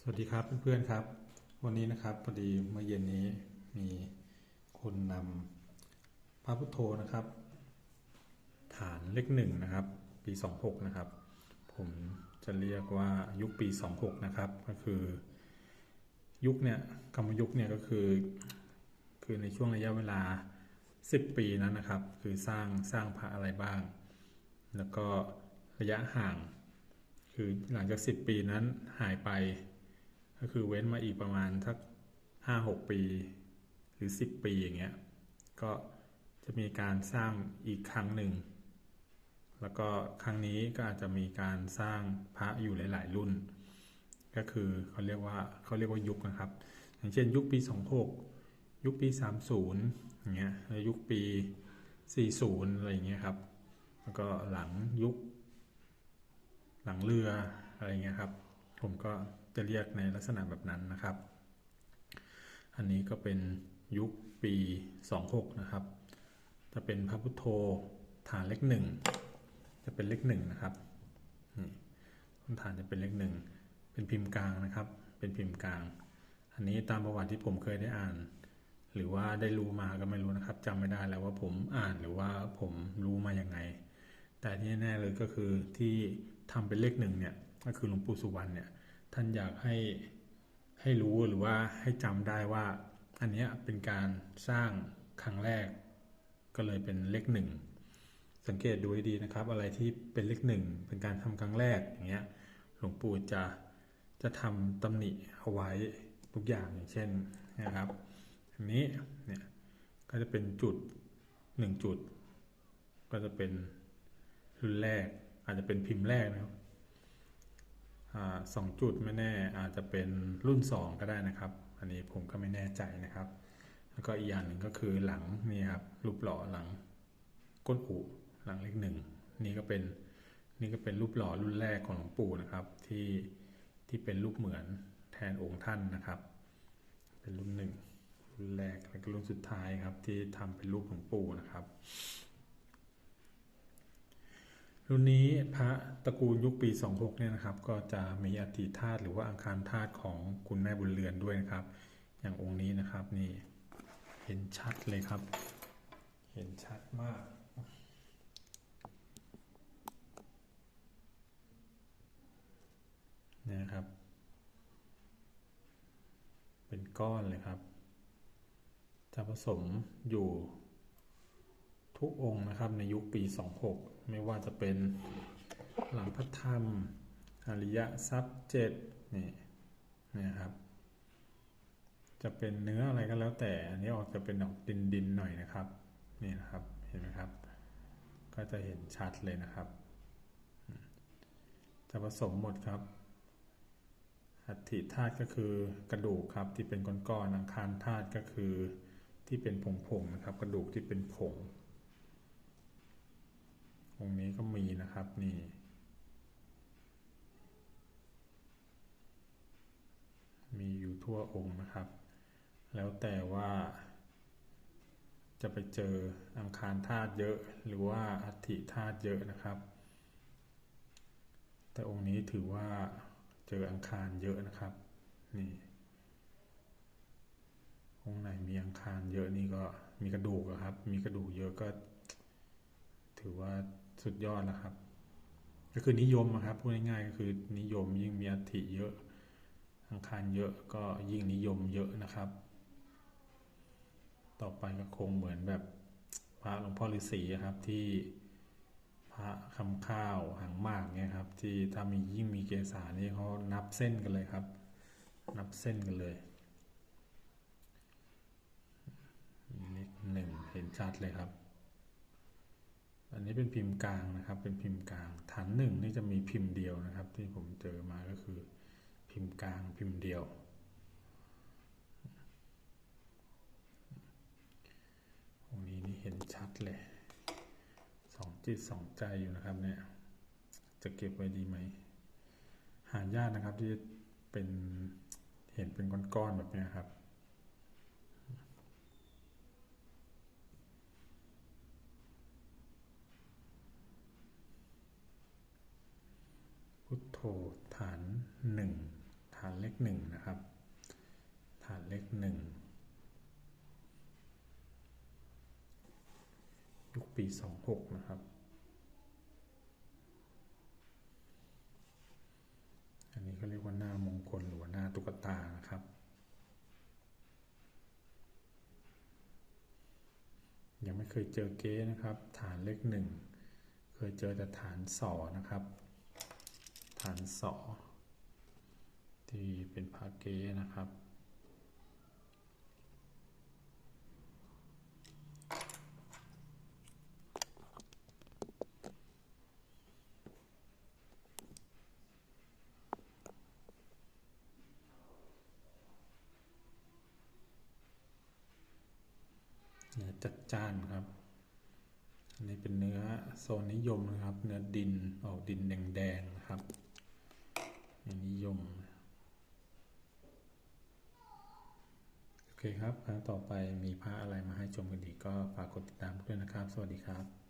สวัสดีครับเพื่อนๆครับ วันนี้นะครับพอดีเมื่อเย็นนี้มีคนนำพระพุทโธนะครับ ฐานเลขหนึ่งนะครับ ปี26นะครับ ผมจะเรียกว่ายุคปี26นะครับก็คือยุคเนี่ยคำว่ายุคเนี่ยก็คือ คือในช่วงระยะเวลา 10 ปีนั้นนะครับ คือสร้างสร้างพระอะไรบ้าง แล้วก็ระยะห่าง คือหลังจาก 10 ปีนั้นหายไป ก็คือเว้นมาอีกประมาณสักห้าหกปี หรือ10ปีอย่างเงี้ยก็จะมีการสร้างอีกครั้งหนึ่ง แล้วก็ครั้งนี้ก็อาจจะมีการสร้างพระอยู่หลาย ๆ รุ่น ก็คือเขาเรียกว่าเขาเรียกว่ายุคนะครับ อย่างเช่น ยุคปี26ยุคปี 30อย่างเงี้ยแล้วยุคปี 40อะไรอย่างเงี้ยครับ แล้วก็หลังยุค หลังเรืออะไรเงี้ยครับ ผมก็ จะเรียกในลักษณะแบบนั้นนะครับ อันนี้ก็เป็นยุคปี 26 นะครับ จะเป็นพระพุทโธฐานเลขหนึ่งจะเป็นเลขหนึ่งนะครับนี่ฐานจะเป็นเลขหนึ่งเป็นพิมพ์กลางนะครับ เป็นพิมพ์กลาง อันนี้ตามประวัติที่ผมเคยได้อ่าน หรือว่าได้รู้มาก็ไม่รู้นะครับจำไม่ได้แล้วว่าผมอ่านหรือว่าผมรู้มาอย่างไง แต่ที่แน่เลยก็คือที่ทำเป็นเลขหนึ่งเนี่ยก็คือหลวงปู่สุวรรณเนี่ย ท่านอยากให้ให้รู้หรือว่าให้จำได้ว่า อันนี้เป็นการสร้างครั้งแรก ก็เลยเป็นเลขหนึ่งสังเกตดูให้ดีนะครับ อะไรที่เป็นเลขหนึ่งเป็นการทำครั้งแรกอย่างเงี้ยหลวงปู่จะจะทำตำหนิเอาไว้ทุกอย่างอย่างเช่นนะครับอันนี้เนี่ยก็จะเป็นจุดหนึ่งจุด ก็จะเป็นรุ่นแรกอาจจะเป็นพิมพ์แรกนะครับ สองจุดไม่แน่อาจจะเป็นรุ่นสองก็ได้นะครับ อันนี้ผมก็ไม่แน่ใจนะครับ แล้วก็อีกอย่างหนึ่งก็คือหลังนี่ครับรูปหล่อหลังก้นอูหลังเลขหนึ่งนี่ก็เป็นนี่ก็เป็นรูปหล่อรุ่นแรกของหลวงปู่นะครับ ที่ที่เป็นรูปเหมือนแทนองค์ท่านนะครับ เป็นรุ่นหนึ่งรุ่นแรกแล้วก็รุ่นสุดท้ายครับที่ทำเป็นรูปหลวงปู่นะครับ รุ่นนี้พระตระกูลยุคปี 26 เนี่ยนะครับ ก็จะมีอธิธาตุหรือว่าอังคารธาตุของคุณแม่บุญเรือนด้วยนะครับ อย่างองค์นี้นะครับนี่เห็นชัดเลยครับ เห็นชัดมากนี่ยครับ เป็นก้อนเลยครับ จะผสมอยู่ ทุกองค์นะครับในยุคปี 26 ไม่ว่าจะเป็นหลังพระธรรม อริยทรัพย์เจ็ดนี่นะครับ จะเป็นเนื้ออะไรก็แล้วแต่ อันนี้ออกจะเป็นออกดินดินหน่อยนะครับ นี่นะครับ เห็นไหมครับ ก็จะเห็นชัดเลยนะครับ จะผสมหมดครับอัฐิธาตุก็คือกระดูกครับที่เป็นก้อนๆอังคารธาตุก็คือที่เป็นผงๆนะครับ กระดูกที่เป็นผง องนี้ก็มีนะครับนี่มีอยู่ทั่วองค์นะครับ แล้วแต่ว่า จะไปเจออังคารธาตุเยอะหรือว่าอัฐิธาตุเยอะนะครับ แต่องค์นี้ถือว่าเจออังคารเยอะนะครับนี่องค์ไหนมีอังคารเยอะนี่ก็มีกระดูกอะครับ มีกระดูกเยอะก็ ถือว่าสุดยอดแล้วครับ ก็คือนิยมอะครับพูดง่ายๆก็คือนิยมยิ่งมีอัฐิเยอะอังคารเยอะก็ยิ่งนิยมเยอะนะครับ ต่อไปก็คงเหมือนแบบพระหลวงพ่อฤาษีครับที่พระคำข้าวหางมากเนี่ยครับ ที่ถ้ามียิ่งมีเกษานี่เขานับเส้นกันเลยครับ นับเส้นกันเลยเลขหนึ่งเห็นชัดเลยครับ อันนี้เป็นพิมพ์กลางนะครับ เป็นพิมพ์กลาง ฐานหนึ่งนี่จะมีพิมพ์เดียวนะครับ ที่ผมเจอมาก็คือ พิมพ์กลางพิมพ์เดียว ตรงนี้นี่เห็นชัดเลยสองจิตสองใจอยู่นะครับเนี่ย จะเก็บไว้ดีไหม หายากนะครับที่เป็นเห็นเป็นก้อนๆแบบนี้ครับ พุท โธฐานหนึ่งฐานเลขหนึ่งนะครับ ฐานเลขหนึ่งยุคปีสองหกนะครับอันนี้ก็เรียกว่าหน้ามงคลหรือว่าหน้าตุ๊กตานะครับ ยังไม่เคยเจอเก๊นะครับ ฐานเลขหนึ่งเคยเจอแต่ฐานสอนะครับ ฐานสอที่เป็นพาเกนะครับ เนื้อจัดจ้านครับ อันนี้เป็นเนื้อโซนนิยมนะครับ เนื้อดินออกดินแดงๆนะครับเนื้อนิยม โอเคครับ ครั้งต่อไปมีพระอะไรมาให้ชมกันอีกก็ฝากกดติดตามด้วยนะครับ สวัสดีครับ